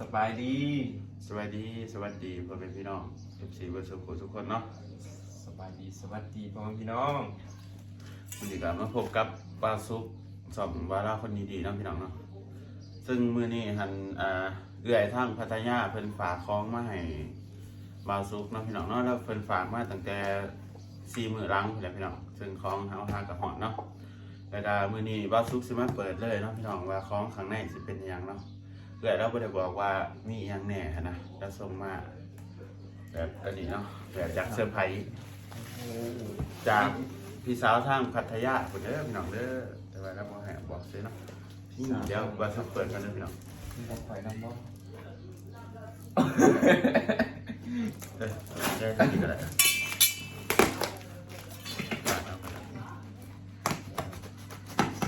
สบายดี สวัสดี สวัสดีพ่อแม่พี่น้องทุกสี่วันสุขทุกคนเนาะสบายดี สวัสดีพ่อแม่พี่น้องวันนี้ก็มาพบกับปลาซุปสอบวาราคนดีๆเนาะพี่น้องเนาะ ซึ่งมื้อนี้หันอ่าเอื้อยทางพัทยาเพิ่นฝากของมาให้บาวซุปเนาะพี่น้องเนาะแล้วเพิ่นฝากมาตั้งแต่สี่มื้อหลังแหละพี่น้องซึ่งของเฮาหากับหอดเนาะแล้วก็มื้อนี้บาวซุปสิมาเปิดเลยเนาะพี่น้องว่าของข้างในสิเป็นอิหยังเนาะ เอื้อยเราบ่ได้บอกว่ามีอิหยังแหน่หั้นนะแล้วส่งมาแบบอันนี้เนาะแบบอยากเซอร์ไพรส์จากพี่สาวทางพัทยาคนเด้อพี่น้องเด้อแต่ว่าเราบอกให้บอกซื้อเนาะนี่เดี๋ยวว่าจะเปิดกันเด้อพี่น้องมีของข่อยน้ำบ่เออได้ได้ดีก็ได้ฝากเอาก็ได้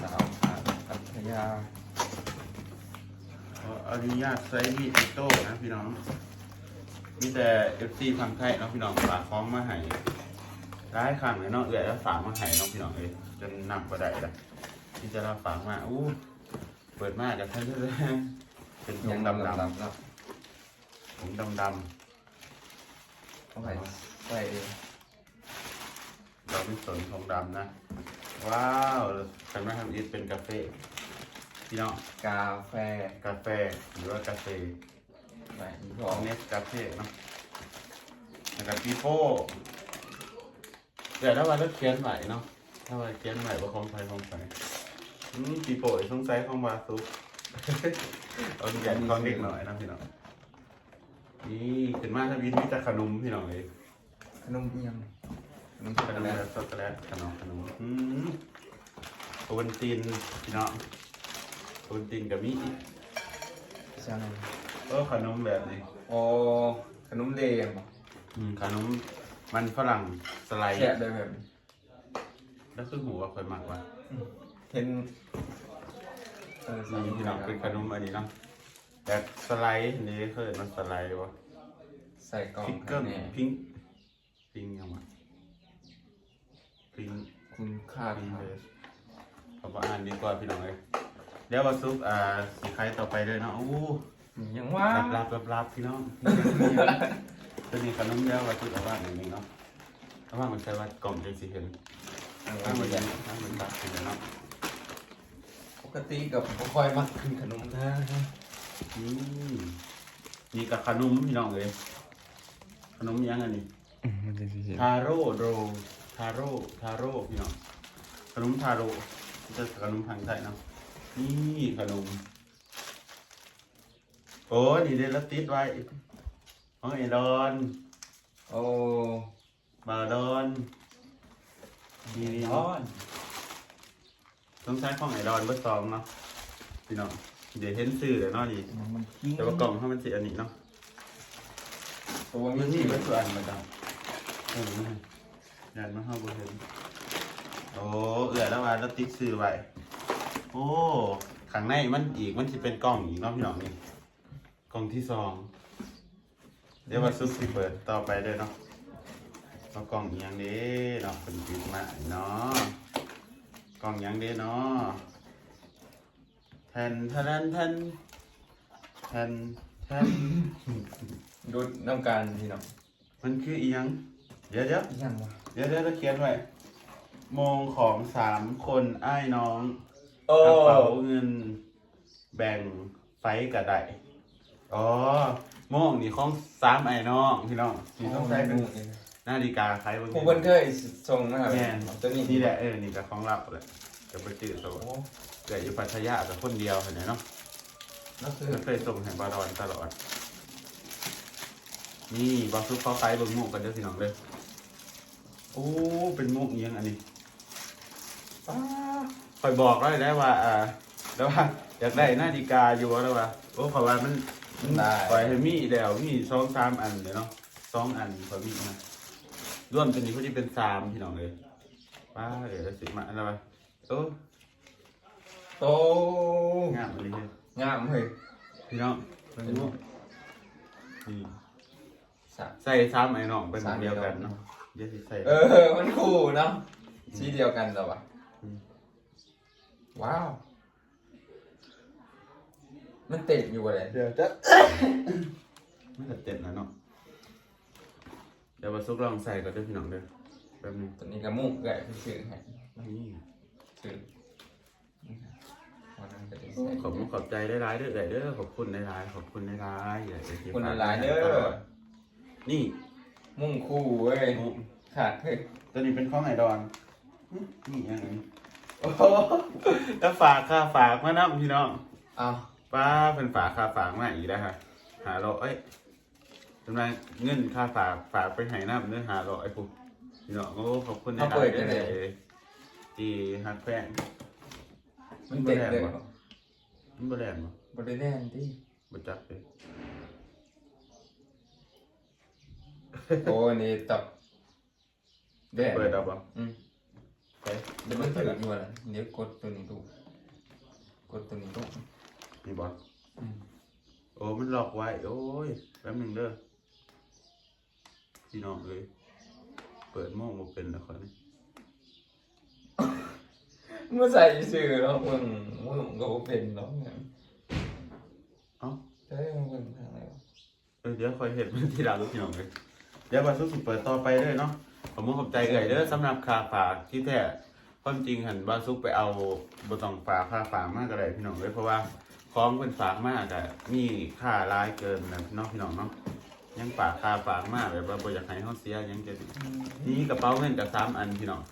สาวขาพัทยาข ออนุญาตใช้มีดอิโต้นะพี่น้อง มีแต่เอฟซีพังไทยเนาะพี่น้องฝากของมาให้ได้ครั้งเลยเนาะเอื้อยแล้วฝากมาให้เนาะพี่น้องเอ้ยจนนำก็ได้ละที่จะเราฝากมาอู้เปิดมากกับท่านเด้อเป็นถุงดำๆดำๆเนาะถุงดำของข่อยใส่ๆเราไม่สนทองดำนะ ว้าวฉันมาทำอีทเป็นกาแฟ พี่น้องกาแฟกาแฟหรือว่ากาแฟไหนมีขขอองงเนสกาแฟเนาะแล้วก็ปีโป้เดี๋ยวถ้าวันแล้วเขียนใหม่เนาะถ้าวันเขียนใหม่ว่าของไทยของไทยอืมปีโป้สงสัยของวาซุ เอาใหญ่ของเด็กหน่อยนะพี่น้องนี่ขึ้นมาถ้าวินมีแต่ขนมพี่น้องเลย ขนมเอียงขนมขช็อกนโกมแลแบตบช็อกโกแลตขนมขนมอืมโอวันตินพี่น้อง โอวันตินกับมีอีกใช่เออขนมแบบนี้โอ้ขนมเลงบ่อืมขนมมันฝรั่งสไลด์แกะได้แบบนี้แล้วคือหูว่าค่อยมากกว่าเห็นเออนี่พี่น้องเป็นขนมอันนี้เนาะแบบสไลด์นี่เคยเห็นมันสไลด์วะใส่กล่องพิงเกิข้างลในพิงพิงยังวะพิงคุณค่าพิงทางเลยเอามาอ่านดีกว่าพี่น้องเลย เดี๋ยวมาซุปอ่าสีไข่ต่อไปเลยเนาะอู้ยังว่ารับรับรับรับพี่น้องตัวนี้ขนมเดียวว่าที่เอาว่าอย่างนี้เนาะเอาว่ามันใช้ว่ากล่องเจสิเห็นอันถ้ามันนี้ยังถ้ามันรับเห็นเนาะปกติกับบ่ค่อยมักกินขนมนะอืมนี่กับขนมพี่น้องเลยขนมยังอันนี้มันจะสิทาโร่โรทาโร่ทาโร่พี่น้องขนมทาโร่จะขนมทางไทยเนาะ นี่ขนม โอ้นี่เดลติดไว้ของไอดอนโอ้บาดอนนี่นี่ร้อนต้องใช้ของไอดอนเบอร์สองเนาะพี่น้องเดี๋ยวเห็นสื่อเดี๋ยวเนาะนี่มันกิ้งแต่ว่ากล่องถ้ามันสีอันนี้เนาะตัวมัมีนที่นี่มัมันนตัวอันมาดังเออมันยันมาห้าบุเห็นโอ้เอือแล้วมาแล้วติ๊กสื่อไว้ โอ้ข้างในมันอีกมันจะเป็นกล่องอีกเนาะพี่น้องนี่กล่องที่สองเดี๋ยวว่าซุปสิเปิดต่อไปเลยเนาะเอากล่องอีกอย่างนี้เนาะเป็นปิดมาเนาะกล่องอย่างนี้เนาะแทนแทนแทนแทนแทนดูน้ำการพี่น้องมันคืออีหยังเดี๋ยวเดี๋ยวยังวะเดี๋ยวเดี๋ยวเราเขียนไว้โมงของสามคนอ้ายน้อง โอ้ กระเป๋าเงิน แบ่งไฟกระไดอ๋อโมงนี่ของสามไอ้น้องพี่น้องนี่ต้องใช้เป็นนาฬิกาใครบางผมเพิ่นเคยส่งนะครับแม่นตัวนี้นี่แหละเออนี่ก็ของเราแหละจะไปจืดโซโอ้เกิดอยู่ปัทยาแต่คนเดียวเห็นไหมเนาะนั่นคือก็เคยส่งแห่งบาดอนตลอด นี่บางทุกเขาไฟเบิ่งหมูกันเด้อพี่น้องเลยโอ้เป็นหมูเอียงอันนี้ป้า คอยบอกได้แล้วว่าอ่าแล้วว่าอยากได้นาฬิกาอยู่แล้วว่าโอ้ขอยว่ามันมันได้ปล่อยให้มีแล้วมีสองสามอันเลยเนาะสองอันพอมีนะร่วมกันนี้พอดีเป็นสามพี่น้องเลยป้าเดี๋ยวจะสิมาอะไรวะโอ้โตงามเลยงามเฮ้ยพี่น้องเป็นรูปนี่สามใส่สามไอ้น้องเป็นอันเดียวกันเนาะเดี๋ยวสิใส่เออมันคู่เนาะสีเดียวกันเหรอวะอืม ว้าว มันติดอยู่อะไรเดี๋ยวจะ ไม่ตัดเจ็ดนะเนาะ เดี๋ยวมาซุกลองใส่ก่อนเด้วยพี่น้องเด้อแป๊บนึงตัวนี้ก็มุกไก่ที่ซื้อให้นี่ซื้อวันนั้นก็ได้ขใส่อบคุณขอบใจได้ร้ายๆเด้อเด้อขอบคุณได้ร้ายๆขอบคุณได้ร้ายๆอย่าไปขอบคุณหลายๆเด้อนี่มุ่งคู่เว้ย ขาดเฮ้ยตัวนี้เป็นข้องไอดอนนี่ยังไง โอ้โหถ้าฝากค่าฝากมานะพี่น้องเอาป้าเป็นฝากค่าฝากมาอีกแล้วฮะหาเราเอ้ยกำลังเงินค่าฝากฝากไปให้น้ำเนื้อหาเราไอ้พวกพี่น้องโอ้ขอบคุณในร้านเด้อที่ฮักแฟนมันติดเลยมันบ่แรงบ่บริแน่นที่บ่จักเลยโอ้นี่ตับแดดเปิดเอาบ่อืม ไปเดี๋ยวมันถืออยู่อะไรเดี๋ยวกดตัวนี้ดูกดตัวนี้ดูนี่บ่อืมโอ้มันหลอกไว้ โอ้ยแป๊บหนึงเด้อพี่น้องเอ้ยเปิดโมงบ่เป็นแล้วคนนี้เมื่อใส่ชื่อแล้วมึงมึงก็บ่เป็นหรอกเนี่ยเอ้าเฮ้ยมึงเป็นทางไหนวะ เออเดี๋ยวคอยเห็นมันที่ร้านลูกพี่น้องเลยเดี๋ยวบาสุสิเปิดต่อไปเลยเนาะ ผมมุ่งขอบใจเอ่ยเด้อสำหรับคาฝากที่แท้ความจริงหันบาสุกไปเอาบตองฝากคาฝากมากก็ได้พี่น้องเลยเพราะว่าของเป็นฝากมากอะมีค่ารายเกินนะพี่น้องพี่น้องเนาะยังฝากคาฝากมากแบบว่าบอยากให้เขาเสียยังจะนี่กระเป๋าเงินกับสามอันพี่น้อง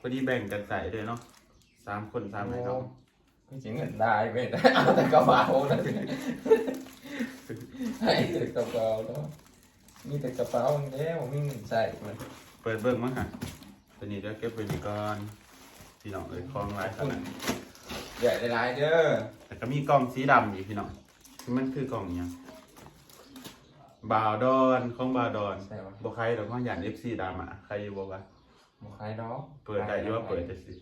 พอดีแบ่งกันใส่ด้วยเนาะสามคนสามให้น้องจริงเงินได้ไม่ได้เอาแต่กระเป๋าแล้วสิให้แต่กระเป๋าแล้วมีแต่กระเป๋าเดียวมีเงินใส่มัน ปิดเบิ่งมั้งฮะตัวนี้เดี๋ยวเก็บไว้นี่ก่อนพี่น้องเอ้ยของหลายขนาดใหญ่หลายๆเด้อแต่ก็มีกล่องสีดำอีกพี่น้องมันคือกล่องหยังบาวดอนของบาวดอนใช่ปะบ่ใครดอกว่าหยานเอฟซีดำอะใครอยู่บ่วะหมอคล้ายดอกเปิดได้อยู่ว่าเปิดจะสิ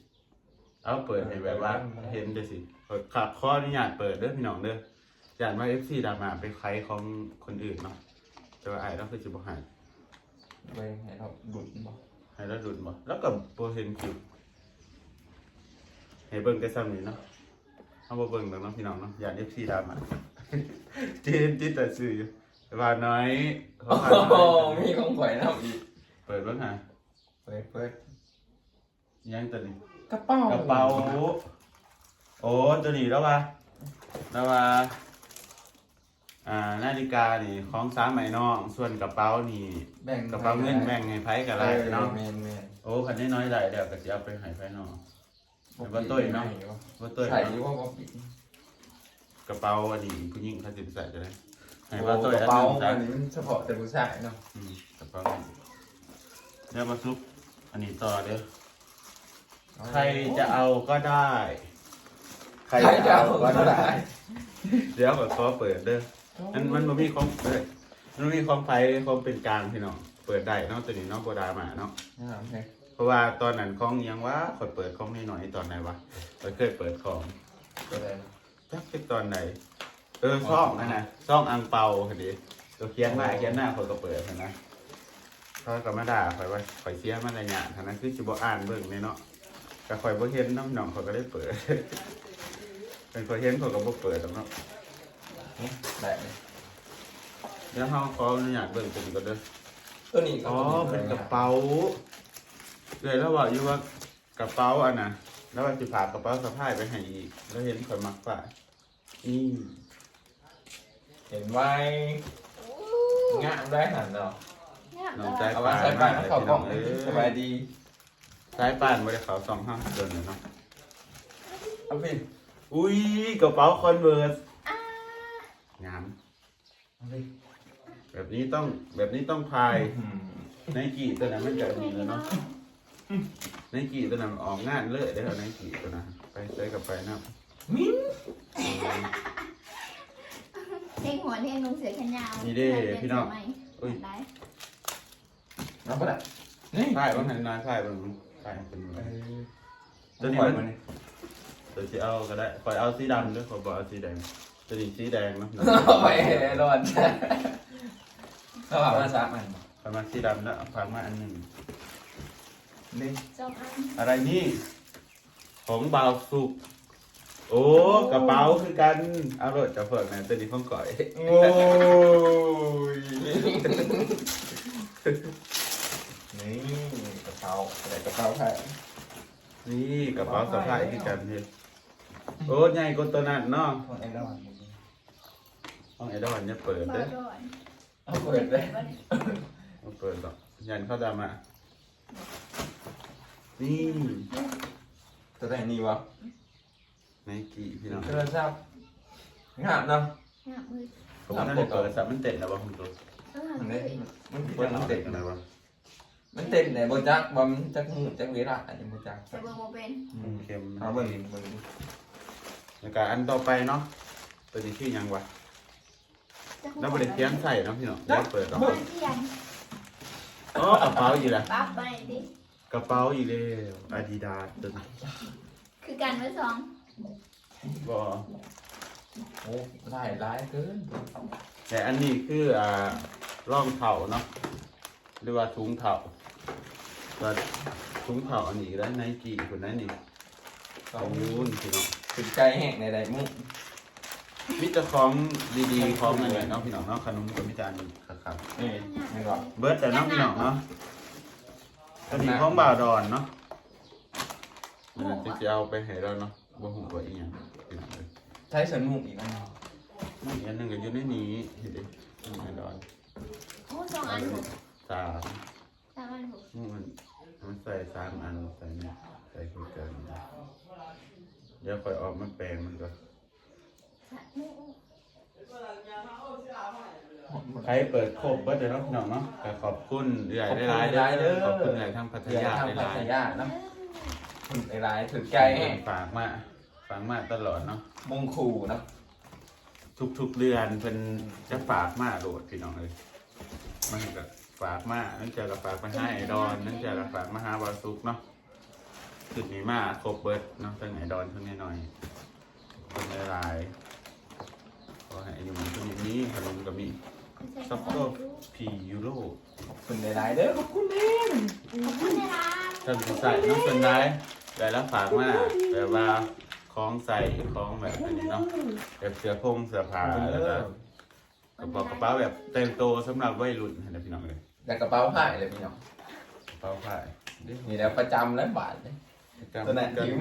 เอาเปิดให้แบบว่าเห็นจะสิเปิดขับข้ออนุญาตเปิดเด้อพี่น้องเด้อหยานว่าเอฟซีดำอะไปใครของคนอื่นเนาะแต่ว่าไอ้เราคือสิบ่ให้เว้ยให้เราดุดบ่ให้เราดุดบ่แล้วก็บ่เห็นคลิปให้เบิ่งแต่ซ้ำนี่เนาะเอาบ่เบิ่งดอกเนาะพี่น้องเนาะหยานเอฟซีดำอะจีนจิตแต่ซื้ออยู่ว่าน้อยเขาโอ้หาโหน้อยมีของข่อยน้ำอีกเปิดเบ้างฮะเปิดเปิดยังตัวนี้กระเป๋ากระเป๋าโอ้ตัวนี้แล้ววะแล้วว่า อ่านาฬิกานี่ของสามไหมน้อง ส่วนกระเป๋านี่แบ่งกระเป๋าเงินแบ่งให้ไผกับไรเนาะแม่นแม่นโอ้คันนี้น้อยได้เดี๋ยวก็จะเอาไปให้ไผน้องแต่ว่าตุ้ยเนาะว่าตัวใส่อยู่ว่าบ่ปิดกระเป๋าอันนี้ผู้หญิงเขาจะไปใส่จะได้ให้โอ้ว่าตัวกอัระนเป๋านึงจ้ะอันนี้มันเฉพาะแต่ผู้ชายเนาะอืมกระเป๋าเดี๋ยวมาซุปอันนี้ต่อเด้อใครจะเอาก็ได้ ใครจะเอาก็ได้ เดี๋ยวขอเปิดเด้อ มันมันบ่มีของเอ้ยมันมีของไฟของเป็นกลางพี่น้องเปิดได้เนาะตัวนี้เนาะโบดามาเนาะ อ่าโอเคเพราะว่าตอนนั้นของอิหยังว่าคอยเปิดของนิดหน่อยตอนไหนวะคอยเคยเปิดของก็ได้จักเป็นตอนไหนเออซ่องนะนะซ่องอังเปาคดีตัวเขียนมาเขียนหน้าคนก็เปิดนะเขาก็มาด่าคอยว่าคอยเสียมาอะไรเนี่ยทางนั้นคือจิบอ่านเบิ่งเลยเนาะก็คอยบ่เห็นน้องน้องเขาก็ได้เปิด เป็นคอยเห็นเขาก็บ่เปิดหรอกเนาะ ได้เลยเดี๋ยวเขาขออนุญาตเบิ่งตัวนี้ก็เด้อตัวนี้ก็อ๋อเป็นกระเป๋าเลยแล้วว่าอยู่ว่ากระเป๋าอันน่ะ แล้วว่าจะพากระเป๋าสะพายไปให้อีก แล้วเห็นคนมักฝ่ายนี่เห็นไว้งามได้หันเนาะน้องใจเอาปาไว้นใส่บ้านเขาเข้ากล่องเลเลยยสบายดีสายป่านไม่ได้เขาสองห้าเดินเลยเนาะเอาไปอุ้ยกระเป๋าคอนเวิร์ส งามเอาไปแบบนี้ต้องแบบนี้ต้องพายอืมไนกี้ตัวนั้นมันจะมีแล้วเนาะไนกี้ตัวนั้นออกงานเลยได้เอาไนกี้ตัวนั้นไปใช้กับไปนะมิ้นเพลงหัวเพลงลุงเสือแขนยาวนี่เด้พี่น้องอุ้ยได้เอาไปละนี่พายบ้างหันนายพายบ้างพายเป็นเอไงอตัวนี้ปล่อยมันมันนี่ตัวสีเอาก็ได้คอยเอาสีดำด้วยขอบอกเอาสีแดง ตัวนี้สีแดงเนาะเอาไปรอดเขาเอามาซักมันประมาณสีดำแล้วฟังมาอันหนึ่งนี่จองอันอะไรนี่ ของบาวสุกโอโอ้กระเป๋าคือกันเอารถจะเปิดนะตัวนี้ของก่อยโอ้ยนี่กระเป๋าอะไรกระเป๋าไผ่นี่กระเป๋าสะพายคือกันเฮ็ดโอ้ใหญ่กว่าตัวนั้นเนาะของไอ้ดอน ห้องไอดอลเนี่ยเปิดบอเด้อดอนเอาเปิดเลยเอาเปิดต่อยันเข้าดามานี่ตัวไหนนี่วะไนกี้พี่น้องโทรศัพท์งามเนาะหน้ามือผมนั่นเลยเปิดสับมันเตะแล้วบ่คุณตัวเออมันเลได้ยมันเปิดมันเตะเต็มอะไรวะมันเต็มไหนบ่จักบ่มันจักหูจักเวลาอันนี้บ่จักจะเบิ่งโมเป็นอืมเค็มเอาเบิ่งเบิ่งแล้วก็อันต่อไปเนาะตัวนี้ชื่อหยังวะ แล้วบริเทียนใส่เนาะพี่น้องเดี๋ยวเปิดต่อบ้านเที่ยงอ๋อกระเป๋าอีกแล้วปั๊บไปดิกระเป๋าอีกแล้วอาดิดาสตัวนี้คือการไว้สองบ่โอ้หลายหลายเกินแต่อันนี้คืออ่าร่องเถาเนาะหรือว่าถุงเถาก็ถุงเถาอันนี้ก็ได้ไนกี้คนนั้นนี่สอของงนู้นพี่น้องถึงใจแห้งในใดมุก มิตรของดีๆของอะไรเนาะพี่น้องเนาะขนมกับมิจารณ์ครับนี่นี่ก็เบิร์ดแต่เน้องพี่น้องเนาะอันนี้ของบ่าวดอนเนาะมันจะจะเอาไปให้เราเนาะบ่หูว่าอีหยังพี่น้องเลยใช้สันมุกอีกอันหนึ่งนี่อันหนึงก็อยู่ในนี้เห็นดินี่ให้ดอนโอ้สองอันหกสามสามอันหกมันมันใส่สามอันใส่นี่ใส่คือกันเดี๋ยวค่อยออกมาแปลงมันก็สามหก ใครเปิดโคบเบิร์ดเดี๋ยวเนาะพี่น้องเนาะก็ขอบคุณใหญ่ได้หลายๆเด้อขอบคุณใหญ่ทั้งพัทเดี๋ยวยาทำได้หพัลายทๆยาเนาะถึงหลายถึงใจแห้งฝากมาฝากมาตลอดเนาะ มงคูเนาะทุกๆเดือนเป็นจะฝากมาโหลดพี่น้องเลยมันก็ฝากมานั่นจะเราฝากมาให้ไอดอนนั่นจะเราฝากมาหาบาซุกเนาะจุดนี้มาครบเบิร์ดเนาะทั้งไอดอนทั้งน้อยๆคนหลายๆข อให้อายู่มันคนนี้ขนมก็มีซับโตพียูโรขอบคุณหลายๆเด้อขอบคุณเด้อขอบคุณนะท่านผู้ใส่เนาะเป็นได้ได้แล้วฝากมาแต่ว่าคล้องใส่คล้องแบบอันนี้เนาะแบบเสื้อพงเสื้อผ้าแล้วก็กระเป๋ากระเป๋าแบบเต็มโตสำหรับวัยรุ่นนะพี่น้องเลยแต่กระเป๋าผ้าเลยพี่น้องกระเป๋าผ้าดินี่แหล้วประจำแล้วบาทเลยจำตัวนั้นกันหิว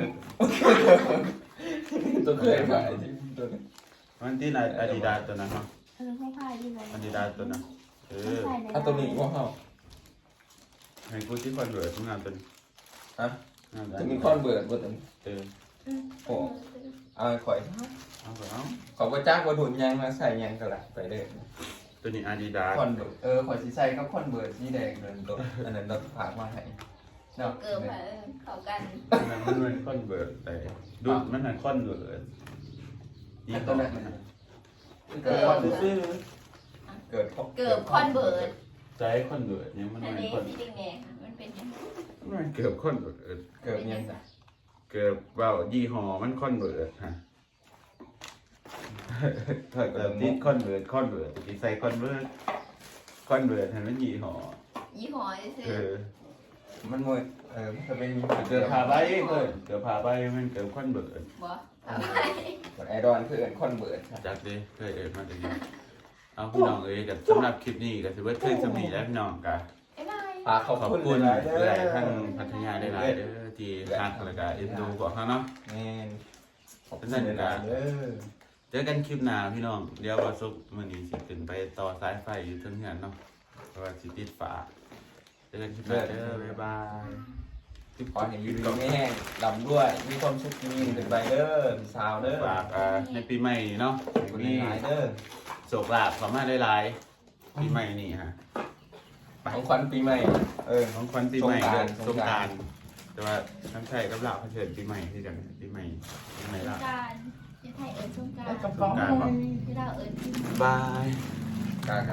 ตัวเคยบาทตัวนั้น มันที่ไหนอาดิดาตัวนั้นเนาะเออข้าวพายดีไหมอาดิดาตัวนั้นเออเอาตัวนี้ว่าเขาให้กูที่คอนเวิร์ตงานตัวนี้ฮะงานจะมีคนเบื่อบ่ตัวนี้เออโอ้เอาข่อยเอาไปเอาขอบ่จ้างบ่ถุนยังมาใส่ยังก็ละไปเด้อตัวนี้อาดิดาคอนเบิร์ดเออข่อยสิใส่กับคอนเบิร์ดสีแดงนั่นตัวอันนั้นเราฝากมาให้เนาะเกิดมาเออเข้ากันมันเป็นคอนเวิร์ตแต่ดุดมันเป็นคอนเวิร์ต อีอันกตัตัววนั้นั้นนเกิดคอนซื่อเกิดเกิดคอนเบิร์ดใจคอนเวิร์ตเนี่ยมันอันเป็นนี้คอนที่แดงๆมันเป็นยังไงมันเกือบคอนเวิร์ตเกิดยังไงเกือบว่ายี่ห้อมันคอนเวิร์ตฮะถ้าเกิดติดคอนเวิร์ตคอนเวิร์ตที่ใส่คอนเวิร์ตคอนเวิร์ตให้มันยี่ห้อยี่ห้อซื้เอออมันมวยเออมันจะเป็นเกือบพาไปเพื่อนเกือบพาไปมันเกือบคอนเวิร์ตบ่ ทำไมไอดอนคือเอินคอนเบิร์ดจักดิเคยเอ่ยมาตะกี้เอาพี่น้องเอ้ยกับสำหรับคลิปนี้ก็ถือว่าเคยสมีแล้วพี่น้องกันไอ้นายฝากขอบขอบคุณคุณหลายๆเอื่อยเด้อทั้งพัทยาได้หลายเด้อที่ฮักแล้วก็เอ็นดูกว่าเขาเนาะ แม่นขอบคุณหลายๆเด้อเจอกันคลิปหน้าพี่น้อง เดี๋ยววันศุกร์มื้อนี้สิขึ้นไปต่อสายไฟอยู่เทั้งเฮือนเนาะเพราะว่าสิติดฝาเจอกันคลิปหน้าเด้อบ๊ายบาย ขอให้อยืนดีไม่แห้งดำด้วย มีความสุขยิ่งขึ้นไปเด้อพี่สาวเด้อฝากอ่าในปีใหม่เนาะขอบคุณมีหลายๆเด้อโศกลาภเข้ามาหลายๆปีใหม่นี่ฮะของขวัญปีใหม่ เออของขวัญปีใหม่เดือนสสงงกกรารานต์แต่ว่าทั้งไทยกับลาวเขาเชิญปีใหม่ที่กันปีใหม่ปีใหม่สลางวกรารจะไทยเอิญสงกรารกระเป๋าที่เราเอิญบายกากัน